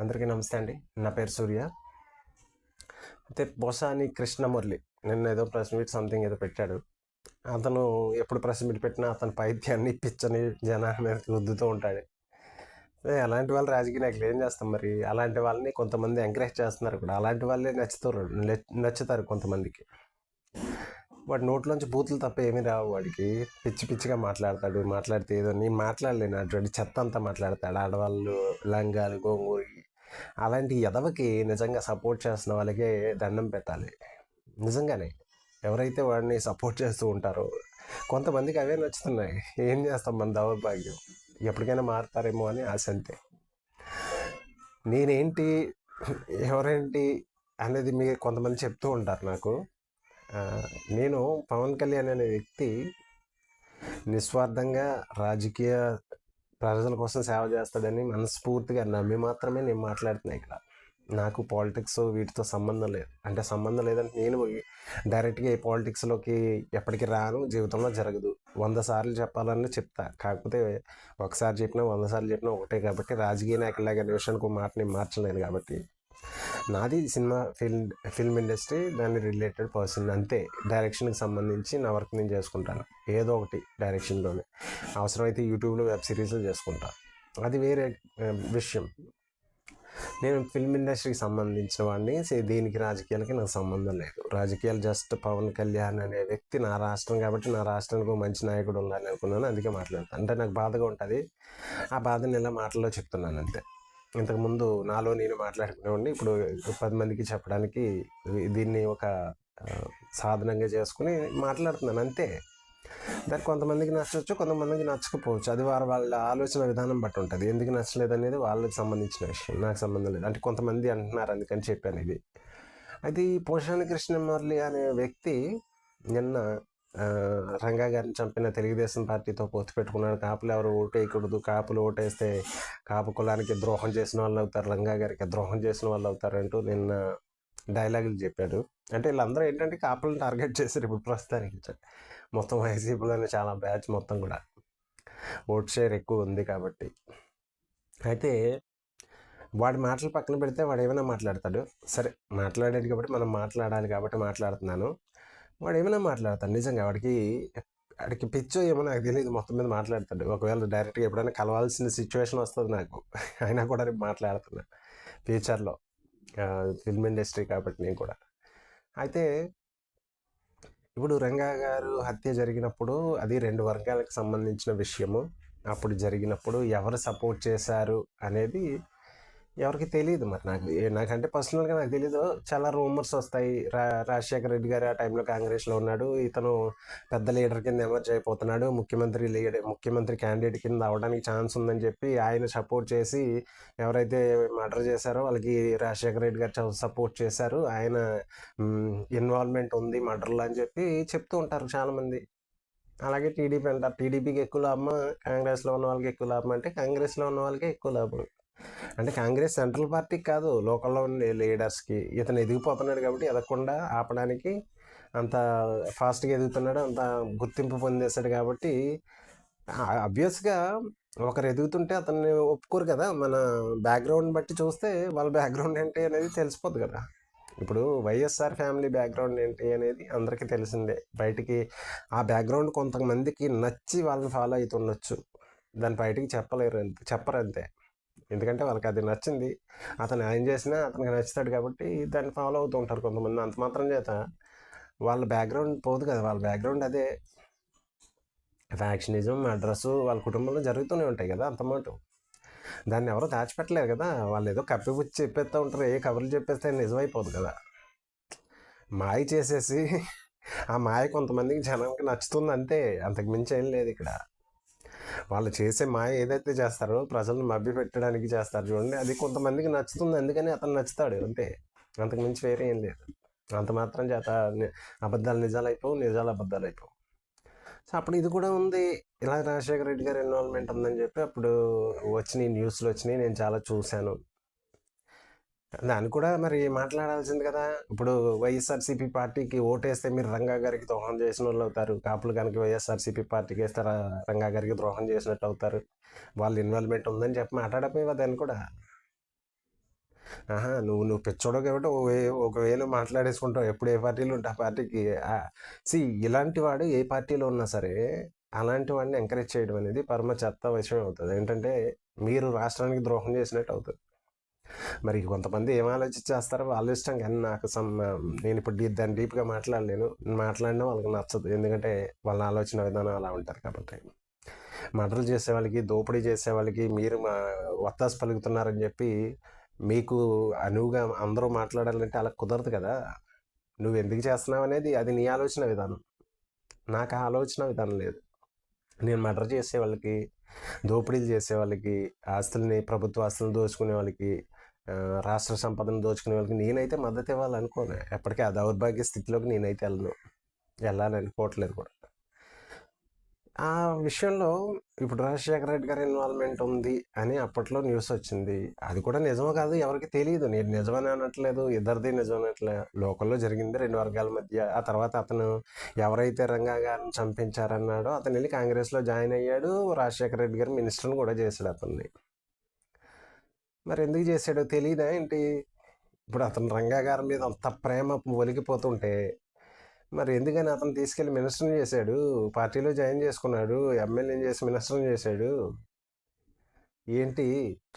అందరికీ నమస్తే అండి. నా పేరు సూర్య. అయితే బొసాని కృష్ణమురళి నిన్న ఏదో ప్రెస్ మీట్ సంథింగ్ ఏదో పెట్టాడు. అతను ఎప్పుడు ప్రెస్ మీట్ పెట్టినా అతని పైత్యాన్ని పిచ్చని జనాల మీద రుద్దుతూ ఉంటాడు. అలాంటి వాళ్ళు రాజకీయ నాయకులు ఏం చేస్తాం మరి? అలాంటి వాళ్ళని కొంతమంది ఎంకరేజ్ చేస్తున్నారు కూడా. అలాంటి వాళ్ళే నచ్చుతారు నచ్చుతారు కొంతమందికి. వాడు నోట్లోంచి బూతులు తప్ప ఏమీ రావు. వాడికి పిచ్చి పిచ్చిగా మాట్లాడతాడు మాట్లాడితే ఏదో నీ మాట్లాడలేను అటువంటి చెత్త అంతా మాట్లాడతాడు. ఆడవాళ్ళు లంగాలు గోంగూరి అలాంటి ఎదవకి నిజంగా సపోర్ట్ చేస్తున్న వాళ్ళకే దండం పెట్టాలి. నిజంగానే ఎవరైతే వాడిని సపోర్ట్ చేస్తూ ఉంటారో కొంతమందికి అవే నచ్చుతున్నాయి. ఏం చేస్తాం మన దౌర్భాగ్యం? ఎప్పటికైనా మారుతారేమో అని ఆశ అంతే. నేనేంటి ఎవరేంటి అనేది మీ కొంతమంది చెప్తూ ఉంటారు నాకు. నేను పవన్ కళ్యాణ్ అనే వ్యక్తి నిస్వార్థంగా రాజకీయ ప్రజల కోసం సేవ చేస్తాడని మనస్ఫూర్తిగా నమ్మి మాత్రమే నేను మాట్లాడుతున్నాను ఇక్కడ. నాకు పాలిటిక్స్ వీటితో సంబంధం లేదు. అంటే సంబంధం లేదంటే నేను డైరెక్ట్గా ఈ పాలిటిక్స్లోకి ఎప్పటికీ రాను జీవితంలో జరగదు. వంద సార్లు చెప్పాలని చెప్తా. కాకపోతే ఒకసారి చెప్పినా వంద సార్లు చెప్పినా ఒకటే కాబట్టి రాజకీయ నాయకులాగా అనే విషయానికి ఒక మాట నేను మార్చలేను కాబట్టి. నాది సినిమా ఫిల్మ్ ఫిల్మ్ ఇండస్ట్రీ దాని రిలేటెడ్ పర్సన్ అంతే. డైరెక్షన్కి సంబంధించి నా వర్క్ నేను చేసుకుంటాను. ఏదో ఒకటి డైరెక్షన్లోనే. అవసరమైతే యూట్యూబ్లో వెబ్ సిరీస్లు చేసుకుంటాను అది వేరే విషయం. నేను ఫిల్మ్ ఇండస్ట్రీకి సంబంధించిన వాడిని దీనికి రాజకీయాలకి నాకు సంబంధం లేదు. రాజకీయాలు జస్ట్ పవన్ కళ్యాణ్ అనే వ్యక్తి నా రాష్ట్రం కాబట్టి నా రాష్ట్రానికి ఒక మంచి నాయకుడు ఉండాలని అనుకున్నాను. అందుకే మాట్లాడతాను అంటే నాకు బాధగా ఉంటుంది. ఆ బాధని ఇలా మాటల్లో చెప్తున్నాను అంతే. ఇంతకుముందు నాలో నేను మాట్లాడుకునేవాడిని. ఇప్పుడు పది మందికి చెప్పడానికి దీన్ని ఒక సాధనంగా చేసుకుని మాట్లాడుతున్నాను. అంతే. దాన్ని కొంతమందికి నచ్చవచ్చు కొంతమందికి నచ్చకపోవచ్చు. అది వారి వాళ్ళ ఆలోచన విధానం బట్టి ఉంటుంది. ఎందుకు నచ్చలేదు అనేది వాళ్ళకి సంబంధించిన విషయం. నాకు సంబంధం లేదు. అంటే కొంతమంది అంటున్నారు అందుకని చెప్పాను ఇది. అయితే ఈ పోషాని కృష్ణమురళి అనే వ్యక్తి నిన్న రంగా గారిని చంపిన తెలుగుదేశం పార్టీతో పొత్తు పెట్టుకున్నాను. కాపులు ఎవరు ఓటేయకూడదు. కాపులు ఓటేస్తే కాపు కులానికి ద్రోహం చేసిన వాళ్ళు అవుతారు రంగా గారికి ద్రోహం చేసిన వాళ్ళు అవుతారు అంటూ నిన్న డైలాగులు చెప్పాడు. అంటే వీళ్ళందరూ ఏంటంటే కాపులను టార్గెట్ చేశారు ఇప్పుడు ప్రస్తుతానికి. మొత్తం వైసీపీలోనే చాలా బ్యాచ్ మొత్తం కూడా. ఓట్ షేర్ ఎక్కువ ఉంది కాబట్టి. అయితే వాడి మాటలు పక్కన పెడితే వాడు ఏమైనా మాట్లాడతాడు? సరే మాట్లాడాడు కాబట్టి మనం మాట్లాడాలి కాబట్టి మాట్లాడుతున్నాను. వాడు ఏమైనా మాట్లాడతాడు. నిజంగా వాడికి వాడికి పిచ్చో ఏమో నాకు తెలియదు మొత్తం మీద మాట్లాడతాడు. ఒకవేళ డైరెక్ట్గా ఎప్పుడైనా కలవాల్సిన సిచ్యువేషన్ వస్తుంది నాకు. అయినా కూడా రేపు మాట్లాడుతున్నా. ఫ్యూచర్లో. ఫిల్మ్ ఇండస్ట్రీ కాబట్టి నేను కూడా. అయితే ఇప్పుడు రంగా గారు హత్య జరిగినప్పుడు అది రెండు వర్గాలకు సంబంధించిన విషయము. అప్పుడు జరిగినప్పుడు ఎవరు సపోర్ట్ చేశారు అనేది ఎవరికి తెలియదు మరి నాకు నాకంటే పర్సనల్గా నాకు తెలియదు చాలా రూమర్స్ వస్తాయి. రా రాజశేఖర రెడ్డి గారు ఆ టైంలో కాంగ్రెస్లో ఉన్నాడు. ఇతను పెద్ద లీడర్ కింద ఎమర్జ్ అయిపోతున్నాడు. ముఖ్యమంత్రి లీడర్ ముఖ్యమంత్రి క్యాండిడేట్ కింద అవడానికి ఛాన్స్ ఉందని చెప్పి ఆయన సపోర్ట్ చేసి ఎవరైతే మర్డర్ చేశారో వాళ్ళకి రాజశేఖర రెడ్డి గారు సపోర్ట్ చేశారు. ఆయన ఇన్వాల్వ్మెంట్ ఉంది మర్డర్లో అని చెప్పి చెప్తూ ఉంటారు చాలామంది. అలాగే టీడీపీ అంటారు. టీడీపీకి ఎక్కువ లాభమా? కాంగ్రెస్లో ఉన్న వాళ్ళకి ఎక్కువ లాభం అంటే కాంగ్రెస్లో ఉన్న వాళ్ళకి ఎక్కువ లాభం. అంటే కాంగ్రెస్ సెంట్రల్ పార్టీకి కాదు లోకల్లో ఉన్న లీడర్స్కి ఇతను ఎదిగిపోతున్నాడు కాబట్టి ఎదగకుండా ఆపడానికి అంత ఫాస్ట్గా ఎదుగుతున్నాడు అంత గుర్తింపు పొందేశాడు కాబట్టి అబ్వియస్గా ఒకరు ఎదుగుతుంటే అతన్ని ఒప్పుకోరు కదా. మన బ్యాక్గ్రౌండ్ బట్టి చూస్తే వాళ్ళ బ్యాక్గ్రౌండ్ ఏంటి అనేది తెలిసిపోద్ది కదా. ఇప్పుడు వైఎస్ఆర్ ఫ్యామిలీ బ్యాక్గ్రౌండ్ ఏంటి అనేది అందరికీ తెలిసిందే. బయటికి ఆ బ్యాక్గ్రౌండ్ కొంతమందికి నచ్చి వాళ్ళని ఫాలో అవుతుండొచ్చు దాని బయటికి చెప్పలేరు చెప్పరు అంతే ఎందుకంటే వాళ్ళకి అది నచ్చింది. అతను ఏం చేసినా అతనికి నచ్చుతాడు కాబట్టి దాన్ని ఫాలో అవుతూ ఉంటారు కొంతమంది. అంత మాత్రం చేత వాళ్ళ బ్యాక్గ్రౌండ్ పోదు కదా. వాళ్ళ బ్యాక్గ్రౌండ్ అదే. ఫ్యాక్షనిజం అడ్రస్ వాళ్ళ కుటుంబంలో జరుగుతూనే ఉంటాయి కదా అంత మాట. దాన్ని ఎవరో దాచిపెట్టలేరు కదా. వాళ్ళు ఏదో కప్పిపుచ్చి చెప్పేస్తూ ఉంటారు. ఏ కబుర్లు చెప్పేస్తే నిజమైపోదు కదా. మాయ చేసేసి ఆ మాయ కొంతమందికి జనానికి నచ్చుతుంది అంతే అంతకు మించి ఏం లేదు ఇక్కడ. వాళ్ళు చేసే మాయ ఏదైతే చేస్తారో ప్రజలను మభ్య పెట్టడానికి చేస్తారు చూడండి. అది కొంతమందికి నచ్చుతుంది. అందుకని అతను నచ్చుతాడు. అంతే. అంతకు మించి వేరే ఏం లేదు. అంత మాత్రం చేత అబద్ధాలు నిజాలు అయిపోవు నిజాలు అబద్ధాలు అయిపోవు. సో అప్పుడు ఇది కూడా ఉంది. ఇలా రాజశేఖర రెడ్డి గారి ఇన్వాల్వ్మెంట్ ఉందని చెప్పి అప్పుడు వచ్చినాయి న్యూస్లో వచ్చినాయి. నేను చాలా చూశాను. దాన్ని కూడా మరి మాట్లాడాల్సింది కదా. ఇప్పుడు వైఎస్ఆర్సీపీ పార్టీకి ఓటేస్తే మీరు రంగా గారికి ద్రోహం చేసిన వాళ్ళు అవుతారు. కాపులు కనుక వైఎస్ఆర్సీపీ పార్టీకి వేస్తే రంగా గారికి ద్రోహం చేసినట్టు అవుతారు. వాళ్ళ ఇన్వాల్వ్మెంట్ ఉందని చెప్పి మాట్లాడపోయేవా దాన్ని కూడా? ఆహా నువ్వు నువ్వు పిచ్చోడో కాబట్టి ఒకవేళ మాట్లాడేసుకుంటావు. ఎప్పుడు ఏ పార్టీలో ఉంటే ఆ పార్టీకి సి ఇలాంటి వాడు ఏ పార్టీలో ఉన్నా సరే అలాంటి వాడిని ఎంకరేజ్ చేయడం అనేది పరమ చెత్త విషయం అవుతుంది. ఏంటంటే మీరు రాష్ట్రానికి ద్రోహం చేసినట్టు అవుతుంది. మరి కొంతమంది ఏం ఆలోచించి చేస్తారో వాళ్ళ ఇష్టం కానీ నాకు సమ్ నేను ఇప్పుడు డీ దాన్ని డీప్గా మాట్లాడలేను. మాట్లాడినా వాళ్ళకి నచ్చదు. ఎందుకంటే వాళ్ళ ఆలోచన విధానం అలా ఉంటారు కాబట్టి. మర్డర్లు చేసే వాళ్ళకి దోపిడీ చేసే వాళ్ళకి మీరు మా వత్తాసు పలుకుతున్నారని చెప్పి మీకు అనువుగా అందరూ మాట్లాడాలంటే అలా కుదరదు కదా. నువ్వు ఎందుకు చేస్తున్నావు అనేది అది నీ ఆలోచన విధానం. నాకు ఆ ఆలోచన విధానం లేదు. నేను మర్డర్ చేసే వాళ్ళకి దోపిడీలు చేసే వాళ్ళకి ఆస్తుల్ని ప్రభుత్వ ఆస్తులను దోచుకునే వాళ్ళకి రాష్ట్ర సంపదను దోచుకునే వాళ్ళకి నేనైతే మద్దతు ఇవ్వాలనుకోను. ఎప్పటికీ ఆ దౌర్భాగ్య స్థితిలోకి నేనైతే వెళ్ళను. వెళ్ళాలని అనుకోవట్లేదు కూడా. ఆ విషయంలో ఇప్పుడు రాజశేఖర రెడ్డి గారి ఇన్వాల్వ్మెంట్ ఉంది అని అప్పట్లో న్యూస్ వచ్చింది. అది కూడా నిజమో కాదు ఎవరికి తెలియదు. నేను నిజమని అనట్లేదు ఇద్దరిది నిజం లోకల్లో జరిగింది రెండు వర్గాల మధ్య. ఆ తర్వాత అతను ఎవరైతే రంగా గారిని చంపించారన్నాడో అతను వెళ్ళి కాంగ్రెస్లో జాయిన్ అయ్యాడు. రాజశేఖర రెడ్డి గారు మినిస్టర్ని కూడా చేశాడు అతన్ని. మరి ఎందుకు చేశాడో తెలియదా ఏంటి? ఇప్పుడు అతను రంగా గారి మీద అంత ప్రేమ ఒలిగిపోతుంటే మరి ఎందుకని అతను తీసుకెళ్ళి మినిస్టర్ని చేశాడు? పార్టీలో జాయిన్ చేసుకున్నాడు ఎమ్మెల్యేని చేసి మినిస్టర్ని చేశాడు. ఏంటి?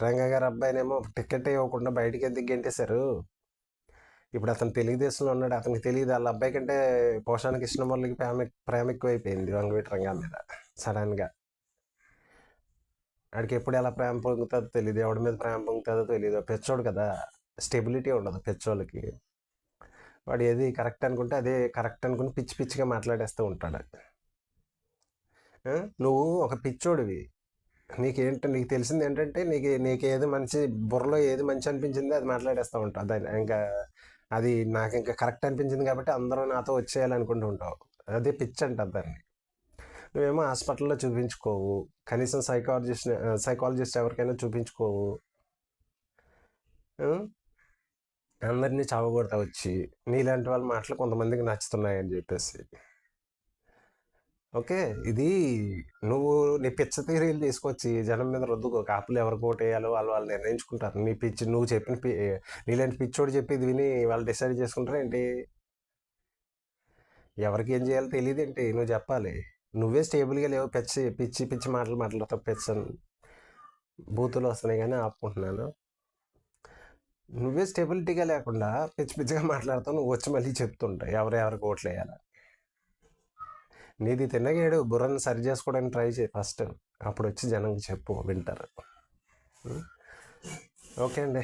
రంగా గారి అబ్బాయినేమో టికెట్ ఇవ్వకుండా బయటికి ఎందుకు గెంటేశారు? ఇప్పుడు అతను తెలుగుదేశంలో ఉన్నాడు అతనికి తెలియదు వాళ్ళ అబ్బాయి కంటే పోషానికి ఇష్టం వాళ్ళకి ప్రేమ ప్రేమ ఎక్కువైపోయింది వంగవీటి రంగా మీద సడన్గా. ఆడికి ఎప్పుడు ఎలా ప్రేమ పొంగుతుందో తెలియదు ఎవడి మీద ప్రేమ పొంగుతుందో తెలియదు పెచ్చోడు కదా స్టెబిలిటీ ఉండదు పెచ్చోళ్ళకి. వాడు ఏది కరెక్ట్ అనుకుంటే అదే కరెక్ట్ అనుకుని పిచ్చి పిచ్చిగా మాట్లాడేస్తూ ఉంటాడు. నువ్వు ఒక పిచ్చోడివి. నీకేంటి నీకు తెలిసింది ఏంటంటే నీకు నీకు ఏది మంచి బుర్రలో ఏది మంచి అనిపించింది అది మాట్లాడేస్తూ ఉంటావు. దాని ఇంకా అది నాకు ఇంకా కరెక్ట్ అనిపించింది కాబట్టి అందరూ నాతో వచ్చేయాలనుకుంటూ ఉంటావు. అదే పిచ్చి అంటారు దాన్ని నువ్వేమో హాస్పిటల్లో చూపించుకోవు. కనీసం సైకాలజిస్ట్ సైకాలజిస్ట్ ఎవరికైనా చూపించుకోవు. అందరినీ చావగొడతా వచ్చి నీలాంటి వాళ్ళ మాటలు కొంతమందికి నచ్చుతున్నాయని చెప్పేసి. ఓకే ఇది నువ్వు నీ పిచ్చ థీరీలు తీసుకొచ్చి జనం మీద రుద్దుకో. కాపులు ఎవరికి ఓటేయాలో వాళ్ళు వాళ్ళు నిర్ణయించుకుంటారు. నీ పిచ్చి నువ్వు చెప్పిన పి నీలాంటి పిచ్చోడు చెప్పి ఇది విని వాళ్ళు డిసైడ్ చేసుకుంటారు ఏంటి ఎవరికి ఏం చేయాలో తెలియదు ఏంటి నువ్వు చెప్పాలి. నువ్వే స్టేబుల్గా లేవు. పిచ్చి పిచ్చి పిచ్చి మాటలు మాట్లాడతావు పిచ్చని బూతులు వస్తున్నాయి కానీ ఆపుకుంటున్నాను. నువ్వే స్టెబిలిటీగా లేకుండా పిచ్చి పిచ్చిగా మాట్లాడుతావు నువ్వు వచ్చి మళ్ళీ చెప్తుంటావు. ఎవరు ఎవరికి ఓట్లు వేయాలి నీది తిన్నగేడు. బుర్రని సరి చేసుకోవడానికి ట్రై చేయి ఫస్ట్. అప్పుడు వచ్చి జనంకి చెప్పు. వింటారు. ఓకే అండి.